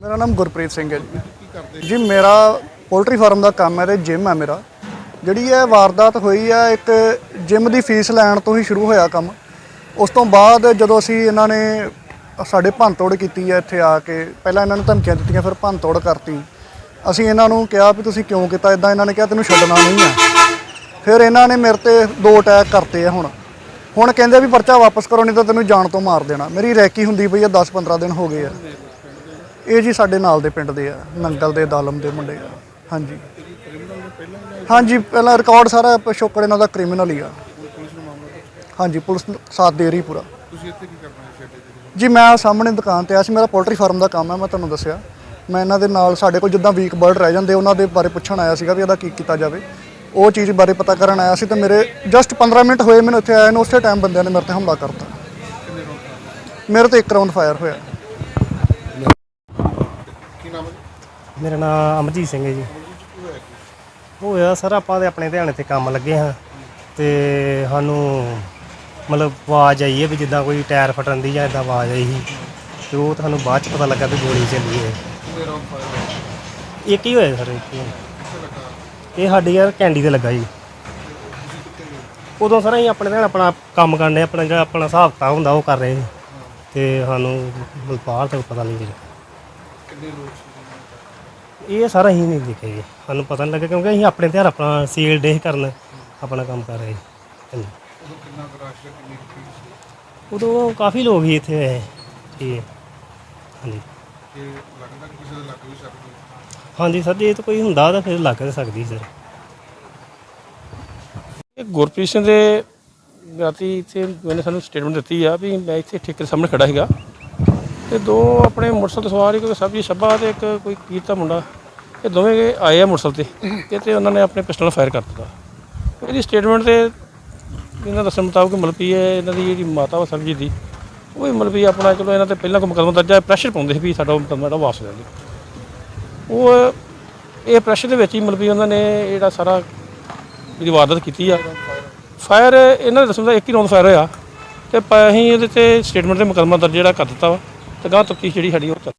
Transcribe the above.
ਮੇਰਾ ਨਾਮ ਗੁਰਪ੍ਰੀਤ ਸਿੰਘ ਹੈ ਜੀ। ਜੀ, ਮੇਰਾ ਪੋਲਟਰੀ ਫਾਰਮ ਦਾ ਕੰਮ ਹੈ ਤੇ ਜਿਮ ਹੈ ਮੇਰਾ। ਜਿਹੜੀ ਇਹ ਵਾਰਦਾਤ ਹੋਈ ਹੈ, ਇੱਕ ਜਿਮ ਦੀ ਫੀਸ ਲੈਣ ਤੋਂ ਹੀ ਸ਼ੁਰੂ ਹੋਇਆ ਕੰਮ। ਉਸ ਤੋਂ ਬਾਅਦ ਜਦੋਂ ਅਸੀਂ ਇਹਨਾਂ ਨੇ ਸਾਡੇ ਭੰਨ ਤੋੜ ਕੀਤੀ ਹੈ ਇੱਥੇ ਆ ਕੇ, ਪਹਿਲਾਂ ਇਹਨਾਂ ਨੂੰ ਧਮਕੀਆਂ ਦਿੱਤੀਆਂ, ਫਿਰ ਭੰਨ ਤੋੜ ਕਰਤੀ। ਅਸੀਂ ਇਹਨਾਂ ਨੂੰ ਕਿਹਾ ਵੀ ਤੁਸੀਂ ਕਿਉਂ ਕੀਤਾ? ਇਦਾਂ ਇਹਨਾਂ ਨੇ ਕਿਹਾ, ਤੈਨੂੰ ਛੱਡਣਾ ਨਹੀਂ ਆ ਫਿਰ ਇਹਨਾਂ ਨੇ ਮੇਰੇ ਤੇ ਦੋ ਅਟੈਕ ਕਰਤੇ ਆ ਹੁਣ। ਹੁਣ ਕਹਿੰਦੇ ਵੀ ਪਰਚਾ ਵਾਪਸ ਕਰੋ, ਨਹੀਂ ਤਾਂ ਤੈਨੂੰ ਜਾਨ ਤੋਂ ਮਾਰ ਦੇਣਾ। ਮੇਰੀ ਰੈਕੀ ਹੁੰਦੀ ਪਈ ਆ 10-15 ਦਿਨ ਹੋ ਗਏ ਆ। ਇਹ ਜੀ ਸਾਡੇ ਨਾਲ ਦੇ ਪਿੰਡ ਦੇ ਆ, ਨੰਗਲ ਦੇ, ਦਾਲਮ ਦੇ ਮੁੰਡੇ ਆ। ਹਾਂਜੀ। ਹਾਂਜੀ, ਪਹਿਲਾਂ ਰਿਕਾਰਡ ਸਾਰਾ ਪਿਛੋਕੜ ਇਹਨਾਂ ਦਾ ਕ੍ਰਿਮੀਨਲ ਹੀ ਆ। ਹਾਂਜੀ, ਪੁਲਿਸ ਸਾਥ ਦੇ ਰਹੀ ਪੂਰਾ। ਤੁਸੀਂ ਇੱਥੇ ਕੀ ਕਰਨਾ ਹੈ ਜੀ, ਮੈਂ ਸਾਹਮਣੇ ਦੁਕਾਨ ਤੇ ਆਇਆ ਸੀ, ਮੇਰਾ ਪੋਲਟਰੀ ਫਾਰਮ ਦਾ ਕੰਮ ਹੈ ਮੈਂ ਤੁਹਾਨੂੰ ਦੱਸਿਆ। ਮੈਂ ਇਹਨਾਂ ਦੇ ਨਾਲ, ਸਾਡੇ ਕੋਲ ਜਿੱਦਾਂ ਵੀਕ ਬਰਡ ਰਹਿ ਜਾਂਦੇ, ਉਹਨਾਂ ਦੇ ਬਾਰੇ ਪੁੱਛਣ ਆਇਆ ਸੀਗਾ ਵੀ ਇਹਦਾ ਕੀ ਕੀਤਾ ਜਾਵੇ। ਉਹ ਚੀਜ਼ ਬਾਰੇ ਪਤਾ ਕਰਨ ਆਇਆ ਸੀ ਤੇ ਮੇਰੇ ਜਸਟ 15 ਮਿੰਟ ਹੋਏ ਮੈਨੂੰ ਇੱਥੇ ਆਏ ਨੂੰ, ਉਸੇ ਟਾਈਮ ਬੰਦਿਆਂ ਨੇ ਮੇਰੇ ਤੇ ਹਮਲਾ ਕਰਤਾ। ਮੇਰੇ ਤੇ ਇੱਕ ਰਾਉਂਡ ਫਾਇਰ ਹੋਇਆ। ਕੀ ਨਾਮ ਹੈ ਜੀ? ਮੇਰਾ ਨਾਮ ਅਮਰਜੀਤ ਸਿੰਘ ਹੈ ਜੀ। ਹੋਇਆ ਸਰ ਆਪਾਂ ਤੇ ਆਪਣੇ ਧਿਆਨ ਤੇ ਕੰਮ ਲੱਗੇ ਹਾਂ ਤੇ ਸਾਨੂੰ ਮਤਲਬ ਆਵਾਜ਼ ਆਈ ਹੈ ਵੀ ਜਿੱਦਾਂ ਕੋਈ ਟਾਇਰ ਫਟਣ ਦੀ ਜਾਂ ਇਦਾਂ ਆਵਾਜ਼ ਆਈ ਸੀ ਤੇ ਉਹ ਤੁਹਾਨੂੰ ਬਾਅਦ ਚ ਪਤਾ ਲੱਗਾ ਵੀ ਗੋਲੀ ਚੱਲੀ ਹੈ। ਇੱਕ ਹੀ ਹੋਇਆ ਸਰ ਇੱਕ ਹੀ। ਇਹ ਸਾਡੀ ਯਾਰ ਕੈਂਡੀ ਤੇ ਲੱਗਾ ਜੀ। ਉਦੋਂ ਸਰ ਅਸੀਂ ਆਪਣੇ ਧਿਆਨ ਆਪਣਾ ਕੰਮ ਕਰਨੇ ਆਪਣਾ ਜਿਹੜਾ ਆਪਣਾ ਹਿਸਾਬ ਕਿਤਾਬ ਹੁੰਦਾ ਉਹ ਕਰ ਰਹੇ ਸੀ। ਤੇ ਸਾਨੂੰ ਮਤਲਬ ਬਾਹਰ ਤੱਕ ਪਤਾ ਨਹੀਂ ਜੀ ਕਿੰਨੇ ਲੋਕ ਸੀ ਇਹ ਸਾਰਾ ਹੀ ਨਹੀਂ ਦੇਖਿਆ ਜੀ। ਸਾਨੂੰ ਪਤਾ ਨਹੀਂ ਲੱਗਾ ਕਿਉਂਕਿ ਅਸੀਂ ਆਪਣੇ ਧਿਆਨ ਆਪਣਾ ਸੇਲ ਡੇ ਕਰਨ ਆਪਣਾ ਕੰਮ ਕਰ ਰਹੇ ਹਾਂਜੀ। ਉਦੋਂ ਕਿੰਨਾ ਕੁ ਰਸ਼ ਹੈ ਕਿੰਨੀ ਕੁ ਭੀੜ ਸੀ? ਉਦੋਂ ਕਾਫੀ ਲੋਕ ਹੀ ਇੱਥੇ ਆਏ। ਠੀਕ ਹੈ। ਹਾਂਜੀ। ਤੇ ਲੱਗਦਾ ਕਿ ਕਿਸੇ ਦੇ ਲੱਗ ਵੀ ਸਕਦੀ ਹੈ। ਹਾਂਜੀ ਸਰ ਜੇ ਤਾਂ ਕੋਈ ਹੁੰਦਾ ਤਾਂ ਫਿਰ ਲੱਗ ਤਾਂ ਸਕਦੀ ਸਰ। ਇਹ ਗੁਰਪ੍ਰੀਤ ਸਿੰਘ ਦੇ ਰਾਤੀ ਇੱਥੇ ਮੈਨੇ ਸਾਨੂੰ ਸਟੇਟਮੈਂਟ ਦਿੱਤੀ ਆ ਵੀ ਮੈਂ ਇੱਥੇ ਠੇਕੇ ਦੇ ਸਾਹਮਣੇ ਖੜਾ ਸੀਗਾ। ਤੇ ਦੋ ਆਪਣੇ ਮੋਟਰਸਾਈਕਲ ਤੇ ਸਵਾਰ ਇੱਕ ਸਬਜੀ ਛੱਬਾ ਤੇ ਇੱਕ ਕੋਈ ਕੀਰ ਮੁੰਡਾ। ਇਹ ਦੋਵੇਂ ਆਏ ਆ ਮੋਟਰਸਾਈਕਲ ਤੇ। ਇਹ ਤੇ ਉਹਨਾਂ ਨੇ ਆਪਣੇ ਪਿਸਟਲ ਫਾਇਰ ਕਰ ਦਿੱਤਾ। ਇਹਦੀ ਸਟੇਟਮੈਂਟ ਤੇ ਇਹਨਾਂ ਦੱਸਣ ਮੁਤਾਬਕ ਮਤਲਬ ਹੈ ਇਹਨਾਂ ਦੀ ਜਿਹੜੀ ਮਾਤਾ ਵਾ ਸਰਬਜੀਤ ਦੀ, ਉਹ ਵੀ ਮਤਲਬ ਆਪਣਾ ਚਲੋ ਇਹਨਾਂ ਤੇ ਪਹਿਲਾਂ ਕੋਈ ਮੁਕੱਦਮਾ ਦਰਜ ਹੈ ਪ੍ਰੈਸ਼ਰ ਪਾਉਂਦੇ ਸੀ ਵੀ ਸਾਡਾ ਉਹ ਮੁਕੱਦਮਾ ਜਿਹੜਾ ਵਾਪਸ ਲੈ ਲਓ ਉਹ ਇਹ ਪ੍ਰੈਸ਼ਰ ਦੇ ਵਿੱਚ ਹੀ ਮਤਲਬ ਉਹਨਾਂ ਨੇ ਜਿਹੜਾ ਸਾਰਾ ਜਿਹੜੀ ਵਾਰਦਾਤ ਕੀਤੀ ਆ। ਫਾਇਰ ਇਹਨਾਂ ਦੇ ਦੱਸਣ ਦਾ ਇੱਕ ਹੀ ਰੌਂਦ ਫਾਇਰ ਹੋਇਆ ਤੇ ਅਸੀਂ ਇਹਦੇ ਤੇ ਸਟੇਟਮੈਂਟ ਤੇ ਮੁਕੱਦਮਾ ਦਰਜ ਜਿਹੜਾ ਕਰ ਦਿੱਤਾ ਵਾ। ਤੇ ਗਾਂ ਤਫਤੀਸ਼ ਜਿਹੜੀ ਸਾਡੀ ਉਹ ਚੱਲ